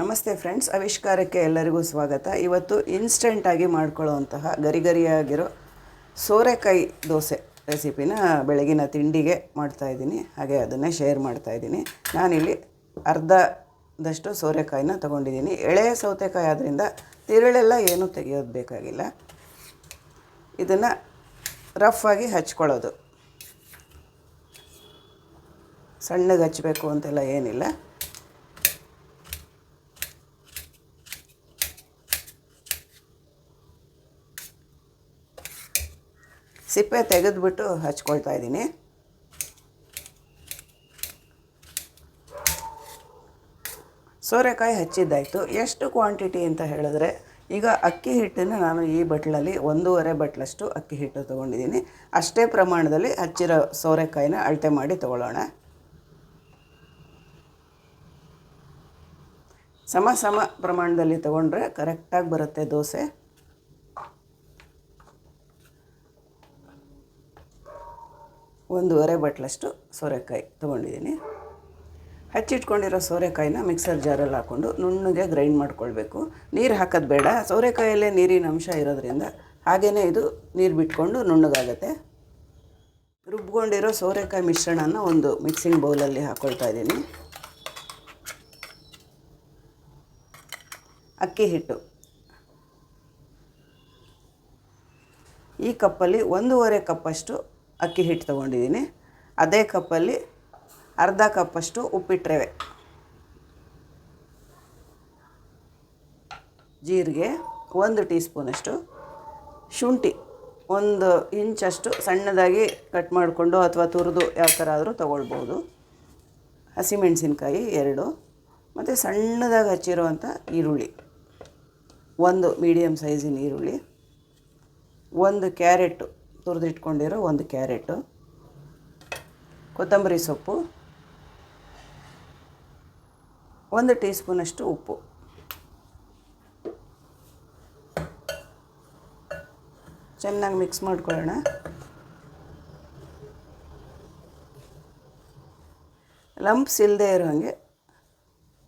ನಮಸ್ತೆ ಫ್ರೆಂಡ್ಸ್, ಆವಿಷ್ಕಾರಕ್ಕೆ ಎಲ್ಲರಿಗೂ ಸ್ವಾಗತ. ಇವತ್ತು ಇನ್ಸ್ಟೆಂಟಾಗಿ ಮಾಡ್ಕೊಳ್ಳೋವಂತಹ ಗರಿ ಗರಿಯಾಗಿರೋ ಸೋರೆಕಾಯಿ ದೋಸೆ ರೆಸಿಪಿನ ಬೆಳಗಿನ ತಿಂಡಿಗೆ ಮಾಡ್ತಾಯಿದ್ದೀನಿ ಹಾಗೆ ಅದನ್ನೇ ಶೇರ್ ಮಾಡ್ತಾಯಿದ್ದೀನಿ ನಾನಿಲ್ಲಿ ಅರ್ಧದಷ್ಟು ಸೋರೆಕಾಯಿನ ತೊಗೊಂಡಿದ್ದೀನಿ. ಎಳೆ ಸೌತೆಕಾಯಿ ಆದ್ದರಿಂದ ತಿರುಳೆಲ್ಲ ಏನೂ ತೆಗೆಯೋದು ಬೇಕಾಗಿಲ್ಲ. ಇದನ್ನು ರಫ್ ಆಗಿ ಹಚ್ಕೊಳ್ಳೋದು. ಸಣ್ಣಗೆ ಹಚ್ಚಬೇಕು ಅಂತೆಲ್ಲ ಏನಿಲ್ಲ. ಸಿಪ್ಪೆ ತೆಗೆದುಬಿಟ್ಟು ಹಚ್ಕೊಳ್ತಾ ಇದ್ದೀನಿ. ಸೋರೆಕಾಯಿ ಹಚ್ಚಿದ್ದಾಯಿತು. ಎಷ್ಟು ಕ್ವಾಂಟಿಟಿ ಅಂತ ಹೇಳಿದ್ರೆ, ಈಗ ಅಕ್ಕಿ ಹಿಟ್ಟನ್ನು ನಾನು ಈ ಬಟ್ಲಲ್ಲಿ ಒಂದೂವರೆ ಬಟ್ಲಷ್ಟು ಅಕ್ಕಿ ಹಿಟ್ಟು ತೊಗೊಂಡಿದ್ದೀನಿ. ಅಷ್ಟೇ ಪ್ರಮಾಣದಲ್ಲಿ ಹಚ್ಚಿರೋ ಸೋರೆಕಾಯಿನ ಅಳತೆ ಮಾಡಿ ತೊಗೊಳ್ಳೋಣ. ಸಮ ಸಮ ಪ್ರಮಾಣದಲ್ಲಿ ತೊಗೊಂಡ್ರೆ ಕರೆಕ್ಟಾಗಿ ಬರುತ್ತೆ ದೋಸೆ. ಒಂದೂವರೆ ಬಟ್ಲಷ್ಟು ಸೋರೆಕಾಯಿ ತೊಗೊಂಡಿದ್ದೀನಿ. ಹಚ್ಚಿಟ್ಕೊಂಡಿರೋ ಸೋರೆಕಾಯಿನ ಮಿಕ್ಸರ್ ಜಾರಲ್ಲಿ ಹಾಕ್ಕೊಂಡು ನುಣ್ಣಗೆ ಗ್ರೈಂಡ್ ಮಾಡ್ಕೊಳ್ಬೇಕು. ನೀರು ಹಾಕೋದು ಬೇಡ. ಸೋರೆಕಾಯಲ್ಲೇ ನೀರಿನ ಅಂಶ ಇರೋದ್ರಿಂದ ಹಾಗೇ ಇದು ನೀರು ಬಿಟ್ಕೊಂಡು ನುಣ್ಣಗಾಗತ್ತೆ. ರುಬ್ಕೊಂಡಿರೋ ಸೋರೆಕಾಯಿ ಮಿಶ್ರಣನ ಒಂದು ಮಿಕ್ಸಿಂಗ್ ಬೌಲಲ್ಲಿ ಹಾಕ್ಕೊಳ್ತಾ ಇದ್ದೀನಿ. ಅಕ್ಕಿ ಹಿಟ್ಟು. ಈ ಕಪ್ಪಲ್ಲಿ ಒಂದೂವರೆ ಕಪ್ಪಷ್ಟು ಅಕ್ಕಿ ಹಿಟ್ಟು ತೊಗೊಂಡಿದ್ದೀನಿ. ಅದೇ ಕಪ್ಪಲ್ಲಿ ಅರ್ಧ ಕಪ್ಪಷ್ಟು ಉಪ್ಪಿಟ್ಟು ಜೀರಿಗೆ ಒಂದು ಟೀ ಸ್ಪೂನಷ್ಟು ಶುಂಠಿ ಒಂದು ಇಂಚಷ್ಟು ಸಣ್ಣದಾಗಿ ಕಟ್ ಮಾಡಿಕೊಂಡು ಅಥವಾ ತುರಿದು ಯಾವ ಥರ ಆದರೂ ತೊಗೊಳ್ಬೋದು. ಹಸಿಮೆಣಸಿನ್ಕಾಯಿ ಎರಡು. ಮತ್ತು ಸಣ್ಣದಾಗಿ ಹಚ್ಚಿರುವಂಥ ಈರುಳ್ಳಿ. ಒಂದು ಮೀಡಿಯಮ್ ಸೈಜಿನ ಈರುಳ್ಳಿ. ಒಂದು ಕ್ಯಾರೆಟು ತುರಿದಿಟ್ಕೊಂಡಿರೋ ಒಂದು ಕ್ಯಾರೆಟು. ಕೊತ್ತಂಬರಿ ಸೊಪ್ಪು. ಒಂದು ಟೀ ಸ್ಪೂನಷ್ಟು ಉಪ್ಪು. ಚೆನ್ನಾಗಿ ಮಿಕ್ಸ್ ಮಾಡ್ಕೊಳ್ಳೋಣ. ಲಂಪ್ಸ್ ಇಲ್ಲದೆ ಇರೋ ಹಾಗೆ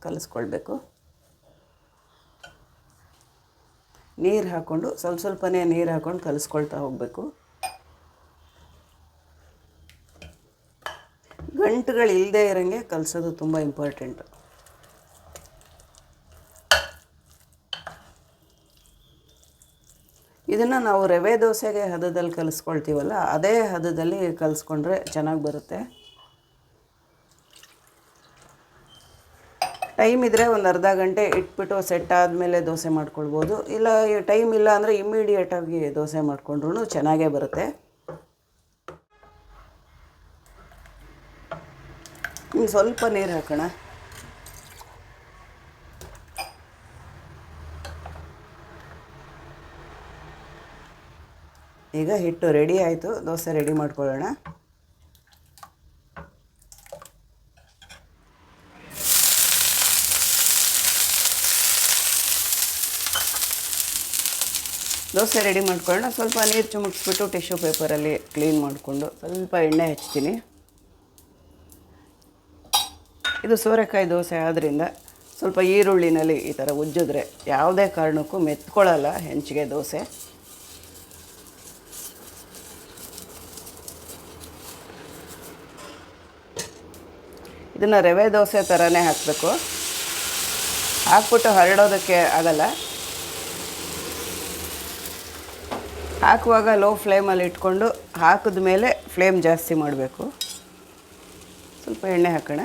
ಕಲಿಸ್ಕೊಳ್ಬೇಕು. ನೀರು ಹಾಕ್ಕೊಂಡು ಸ್ವಲ್ಪ ಸ್ವಲ್ಪನೇ ನೀರು ಹಾಕ್ಕೊಂಡು ಕಲಿಸ್ಕೊಳ್ತಾ ಹೋಗಬೇಕು. ಗಂಟುಗಳು ಇಲ್ಲದೆ ಇರೋಂಗೆ ಕಲಿಸೋದು ತುಂಬ ಇಂಪಾರ್ಟೆಂಟು ಇದನ್ನು ನಾವು ರವೆ ದೋಸೆಗೆ ಹದದಲ್ಲಿ ಕಲಿಸ್ಕೊಳ್ತೀವಲ್ಲ, ಅದೇ ಹದದಲ್ಲಿ ಕಲಿಸ್ಕೊಂಡ್ರೆ ಚೆನ್ನಾಗಿ ಬರುತ್ತೆ. ಟೈಮ್ ಇದ್ದರೆ ಒಂದು ಅರ್ಧ ಗಂಟೆ ಇಟ್ಬಿಟ್ಟು ಸೆಟ್ ಆದಮೇಲೆ ದೋಸೆ ಮಾಡ್ಕೊಳ್ಬೋದು. ಇಲ್ಲ ಟೈಮ್ ಇಲ್ಲ ಅಂದರೆ ಇಮ್ಮಿಡಿಯೇಟಾಗಿ ದೋಸೆ ಮಾಡಿಕೊಂಡ್ರೂ ಚೆನ್ನಾಗೇ ಬರುತ್ತೆ. ಇನ್ನು ಸ್ವಲ್ಪ ನೀರು ಹಾಕೋಣ. ಈಗ ಹಿಟ್ಟು ರೆಡಿ ಆಯಿತು. ದೋಸೆ ರೆಡಿ ಮಾಡ್ಕೊಳ್ಳೋಣ. ದೋಸೆ ರೆಡಿ ಮಾಡ್ಕೊಳ್ಳೋಣ. ಸ್ವಲ್ಪ ನೀರು ಚುಮುಕ್ಸ್ಬಿಟ್ಟು ಟಿಶ್ಯೂ ಪೇಪರಲ್ಲಿ ಕ್ಲೀನ್ ಮಾಡಿಕೊಂಡು ಸ್ವಲ್ಪ ಎಣ್ಣೆ ಹಚ್ತೀನಿ. ಇದು ಸೋರೆಕಾಯಿ ದೋಸೆ ಆದ್ದರಿಂದ ಸ್ವಲ್ಪ ಈರುಳ್ಳಿನಲ್ಲಿ ಈ ಥರ ಉಜ್ಜಿದ್ರೆ ಯಾವುದೇ ಕಾರಣಕ್ಕೂ ಮೆತ್ಕೊಳ್ಳಲ್ಲ ಹೆಂಚಿಗೆ ದೋಸೆ. ಇದನ್ನು ರವೆ ದೋಸೆ ಥರನೇ ಹಾಕಬೇಕು. ಹಾಕ್ಬಿಟ್ಟು ಹರಡೋದಕ್ಕೆ ಆಗಲ್ಲ. ಹಾಕುವಾಗ ಲೋ ಫ್ಲೇಮಲ್ಲಿ ಇಟ್ಕೊಂಡು ಹಾಕಿದ ಮೇಲೆ ಫ್ಲೇಮ್ ಜಾಸ್ತಿ ಮಾಡಬೇಕು. ಸ್ವಲ್ಪ ಎಣ್ಣೆ ಹಾಕೋಣ.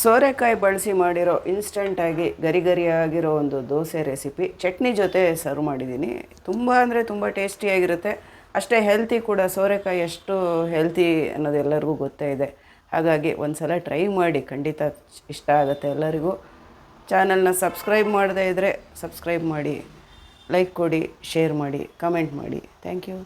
ಸೋರೆಕಾಯಿ ಬಳಸಿ ಮಾಡಿರೋ ಇನ್ಸ್ಟೆಂಟಾಗಿ ಗರಿ ಗರಿಯಾಗಿರೋ ಒಂದು ದೋಸೆ ರೆಸಿಪಿ ಚಟ್ನಿ ಜೊತೆ ಸರ್ವ್ ಮಾಡಿದ್ದೀನಿ. ತುಂಬ ಅಂದರೆ ತುಂಬ ಟೇಸ್ಟಿಯಾಗಿರುತ್ತೆ ಅಷ್ಟೇ ಹೆಲ್ತಿ ಕೂಡ ಸೋರೆಕಾಯಿ ಎಷ್ಟು ಹೆಲ್ತಿ ಅನ್ನೋದು ಎಲ್ಲರಿಗೂ ಗೊತ್ತೇ ಇದೆ. ಹಾಗಾಗಿ ಒಂದು ಸಲ ಟ್ರೈ ಮಾಡಿ ಖಂಡಿತ ಇಷ್ಟ ಆಗುತ್ತೆ ಎಲ್ಲರಿಗೂ. ಚಾನಲ್ನ ಸಬ್ಸ್ಕ್ರೈಬ್ ಮಾಡದೇ ಇದ್ದರೆ ಸಬ್ಸ್ಕ್ರೈಬ್ ಮಾಡಿ ಲೈಕ್ ಕೊಡಿ ಶೇರ್ ಮಾಡಿ ಕಮೆಂಟ್ ಮಾಡಿ. Thank you